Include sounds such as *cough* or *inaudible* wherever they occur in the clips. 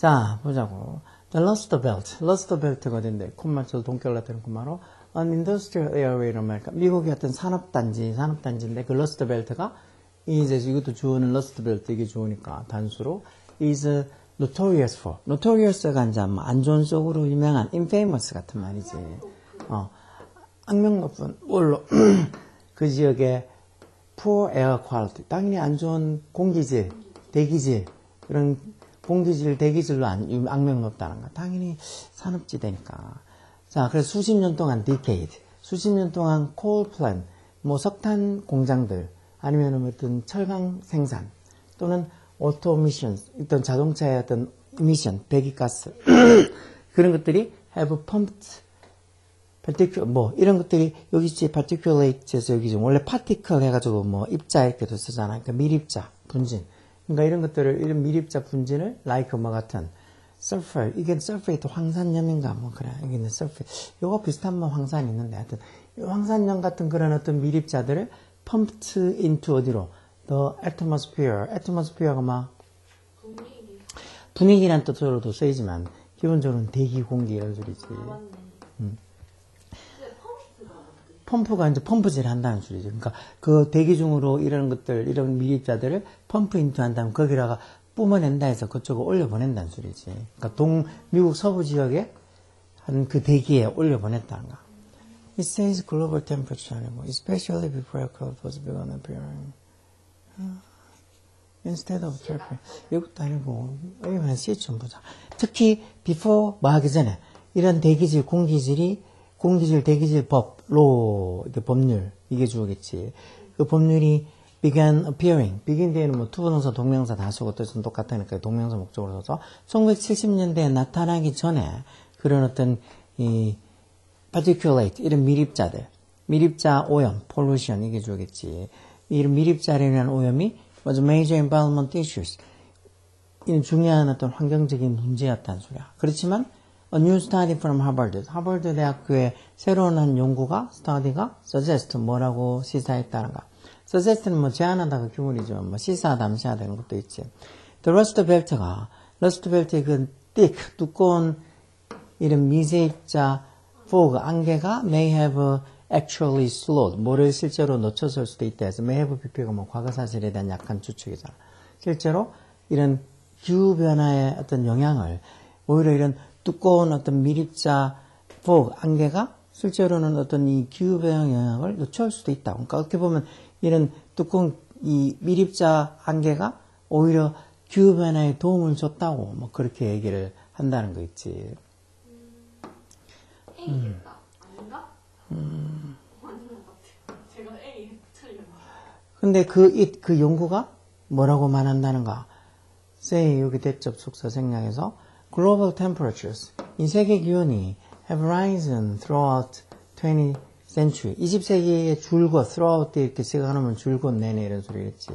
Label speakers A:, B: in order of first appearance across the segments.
A: 자, 보자고. The Rust Belt. Rust Belt가 어딘데? 콧맞춰서 동결라되는 콧마로. An industrial area로 말까? 미국의 어떤 산업단지, 산업단지인데 그 Rust Belt가 이제 이것도 주어는 Rust Belt 이게 주어니까 단수로 is notorious for. notorious가 이제 뭐안 좋은 쪽으로 유명한 infamous 같은 말이지. 어. 악명 높은 뭘로 *clears throat* 그 지역의 poor air quality. 당연히 안 좋은 공기질, 대기질 그런 공기질, 대기질로 안, 유- 악명 높다는 거. 당연히 산업지대니까. 자, 그래서 수십 년 동안 decade, 수십 년 동안 coal plant, 뭐 석탄 공장들, 아니면 어떤 철강 생산, 또는 auto emissions, 어떤 자동차의 어떤 emission, 배기가스, *coughs* 그런 것들이 have pumped particular, 뭐, 이런 것들이, 여기 있지, particulate에서 여기 지금 원래 particle 해가지고 뭐, 입자 이렇게도 쓰잖아. 그러니까 밀입자, 분진. 그러니까 이런 것들을, 이런 밀입자 분진을, like 뭐 같은, sulfur, 이게 sulfate 황산염인가, 뭐, 그래. 여기는 sulfate. 요거 비슷한 뭐 황산이 있는데, 하여튼, 이 황산염 같은 그런 어떤 밀입자들을 pumped into 어디로? the atmosphere. atmosphere가 막,
B: 분위기.
A: 분위기란 뜻으로도 쓰이지만, 기본적으로는 대기 공기 이런 소리지.
B: 맞네.
A: 음.
B: 펌프가
A: 이제 펌프질 한다는 소리죠. 그러니까 그 대기 중으로 이런 것들, 이런 밀입자들을 펌프 인투 한다면 거기다가 뿜어낸다 해서 그쪽으로 올려보낸다는 소리지. 그러니까 동, 미국 서부 지역에 한 그 대기에 올려보냈다는 거. It says global temperature 아니고, especially before clouds began appearing. Instead of traffic. 이것도 아니고, 여기만 시좀 보자. 특히, before, 뭐 하기 전에, 이런 대기질, 공기질이, 공기질, 대기질 법, 로, 법률, 이게 주어겠지. 그 법률이 began appearing. begin 뒤에는 뭐 투부동사, 동명사 다 쓰고 뜻은 똑같으니까 동명사 목적으로 써서 1970년대에 나타나기 전에 그런 어떤 이 particulate 이런 밀입자들, 밀입자 오염, pollution 이게 주겠지. 이런 밀입자라는 오염이 was major environment issues. 이는 중요한 어떤 환경적인 문제였다는 소리야. 그렇지만 a new study from Harvard, 하버드 대학교의 새로운 한 연구가 스터디가 suggest 뭐라고 시사했다는가. suggest는 뭐 제안하다가 기본이지만 뭐 시사하다, 암시하다 이런 것도 있지. The Rust Belt가 Rust Belt의 그 thick 두꺼운 이런 미세입자 fog 안개가 may have actually slowed 뭐를 실제로 놓쳐설 수도 있다 해서 may have BP가 뭐 과거 사실에 대한 약한 추측이잖아. 실제로 이런 기후 변화의 어떤 영향을 오히려 이런 두꺼운 어떤 밀입자 fog 안개가 실제로는 어떤 이 기후 변화 영향을 놓쳐올 수도 있다. 그러니까 어떻게 보면 이런 두꺼운 이 밀입자 안개가 오히려 기후 변화에 도움을 줬다고 뭐 그렇게 얘기를 한다는 거 있지.
B: 음. 아닌 것 같아요. 제가 A 틀렸네.
A: 근데 그, 이, 그 연구가 뭐라고 말한다는가? say 여기 대접 숙서 생략해서 global temperatures 이 세계 기온이 have risen throughout 20th century 20세기에 줄곧 throughout 이렇게 생각하면 줄곧 내내 이런 소리겠지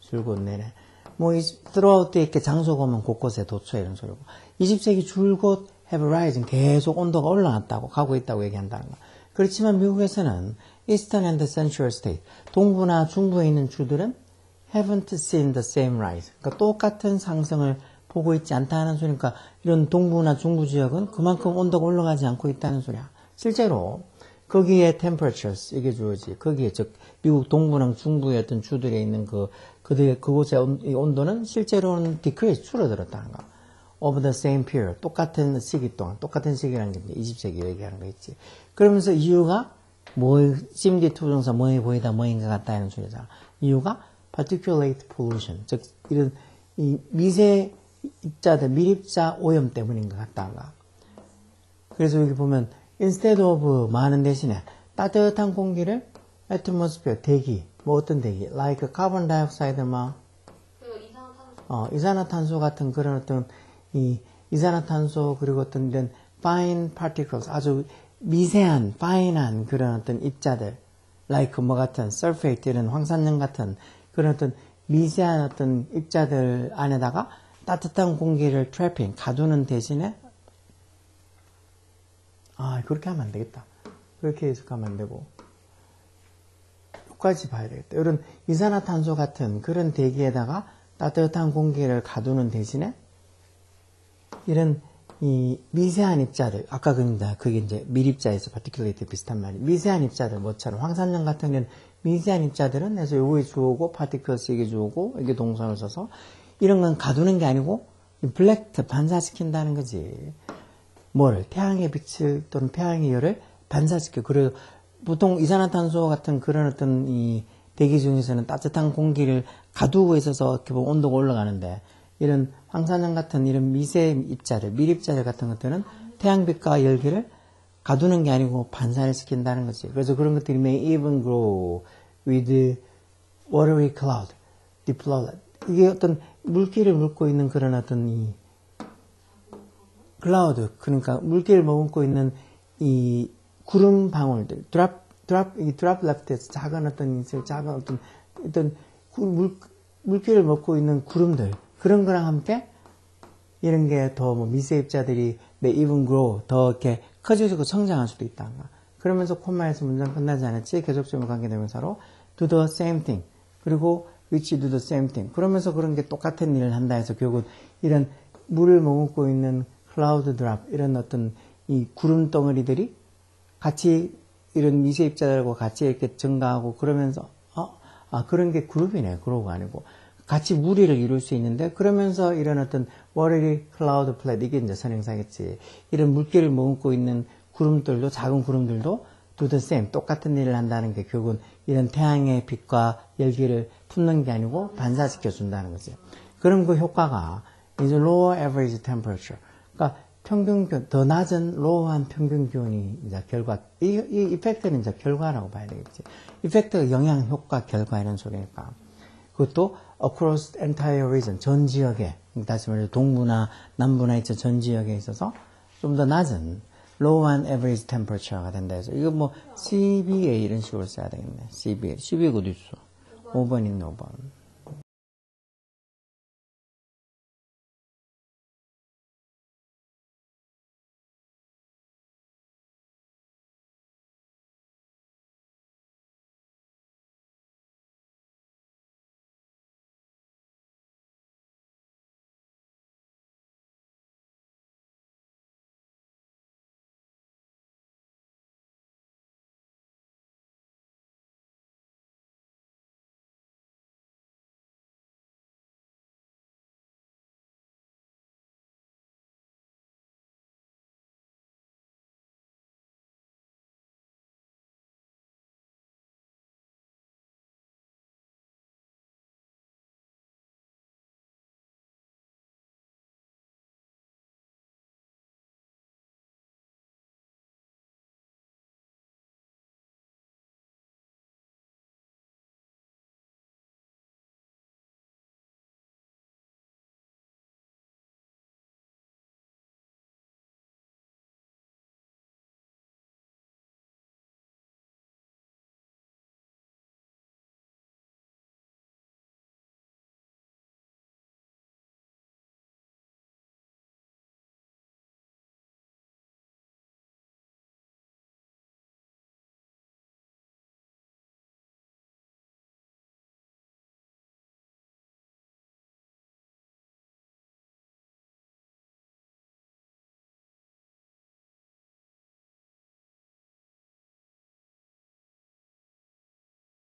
A: 줄곧 내내 뭐이 throughout 이렇게 장소 보면 곳곳에 도처 이런 소리고 20세기 줄곧 have risen 계속 온도가 올라갔다고 가고 있다고 얘기한다는 거 그렇지만 미국에서는 Eastern and Central State 동부나 중부에 있는 주들은 haven't seen the same rise. 그러니까 똑같은 상승을 보고 있지 않다는 소리니까 이런 동부나 중부 지역은 그만큼 온도가 올라가지 않고 있다는 소리야. 실제로 거기에 temperatures 이게 주어지. 거기에 즉 미국 동부나 중부의 어떤 주들에 있는 그 그들 그곳의 온도는 실제로는 decrease 줄어들었다는 거. over the same period 똑같은 시기 동안 똑같은 시기라는 게 이제 20세기 얘기하는 거 있지. 그러면서 이유가 뭐 CMD 투정사 뭐에 보이다 뭐인 것 같다 하는 소리잖아. 이유가 particulate pollution 즉 이런 이 미세 입자들 밀입자 오염 때문인 것 같다가. 그래서 여기 보면 instead of 많은 대신에 따뜻한 공기를 atmosphere 대기 뭐 어떤 대기 like carbon dioxide 막
B: 그.
A: 어, 이산화탄소 같은 그런 어떤 이 이산화탄소 그리고 어떤 이런 fine particles 아주 미세한 fine한 그런 어떤 입자들 like 뭐 같은 sulfate 이런 황산염 같은 그런 어떤 미세한 어떤 입자들 안에다가 따뜻한 공기를 trapping 가두는 대신에? 아 그렇게 하면 안 되겠다. 그렇게 해석하면 안 되고. 여기까지 봐야 되겠다. 이런 이산화탄소 같은 그런 대기에다가 따뜻한 공기를 가두는 대신에? 이런 이 미세한 입자들 아까 그 이제 그게 이제 밀입자에서 파티큘레이트 비슷한 말이 미세한 입자들 뭐처럼 황산염 같은 경우는 미세한 입자들은 그래서 요게 주어고 파티클스 이게 주어고 이게 동선을 써서 이런 건 가두는 게 아니고 블랙트 반사시킨다는 거지. 뭐를 태양의 빛을 또는 태양의 열을 반사시켜. 그래서 보통 이산화탄소 같은 그런 어떤 이 대기 중에서는 따뜻한 공기를 가두고 있어서 이렇게 보면 온도가 올라가는데 이런 황산염 같은 이런 미세 입자들, 밀입자들 같은 것들은 태양빛과 열기를 가두는 게 아니고 반사를 시킨다는 거지. 그래서 그런 것들이 may even grow with watery cloud, diploid. 이게 어떤 물기를 묽고 있는 그런 어떤 이 클라우드 그러니까 물기를 머금고 있는 이 구름 방울들 드랍 드랍 이 드랍 레프트에서 작은 어떤 있을 작은 어떤 어떤 구- 물 물기를 먹고 있는 구름들 그런 거랑 함께 이런 게 더 뭐 미세 입자들이 내 even grow 더 이렇게 커지고 성장할 수도 있다. 그러면서 콤마에서 문장 끝나지 않았지? 계속적으로 관계되면서로. Do the same thing. 그리고 which do the same thing. 그러면서 그런 게 똑같은 일을 한다 해서 결국 이런 물을 머금고 있는 클라우드 드랍 이런 어떤 이 구름 덩어리들이 같이 이런 미세 입자들과 같이 이렇게 증가하고 그러면서 어? 아 그런 게 그룹이네. 그룹가 아니고. 같이 무리를 이룰 수 있는데 그러면서 이런 어떤 워터리 클라우드 플랫 이게 이제 선행사겠지. 이런 물기를 머금고 있는 구름들도 작은 구름들도 the same 똑같은 일을 한다는 게 결국은 이런 태양의 빛과 열기를 품는 게 아니고 반사시켜 준다는 거죠. 그럼 그 효과가 이제 lower average temperature 그러니까 평균 기온 더 낮은 로우한 평균 기온이 이제 결과 이, 이 이펙트는 이제 결과라고 봐야 되겠지. 이펙트가 영향 효과 결과 이런 소리니까 그것도 across the entire region 전 지역에 다시 말해서 동부나 남부나 있죠 전 지역에 있어서 좀 더 낮은 low한 average temperature가 된다 해서 이거 뭐 CBA 이런 식으로 써야 되겠네. CBA. CBA가 어디 있어? 5번 있네 5번.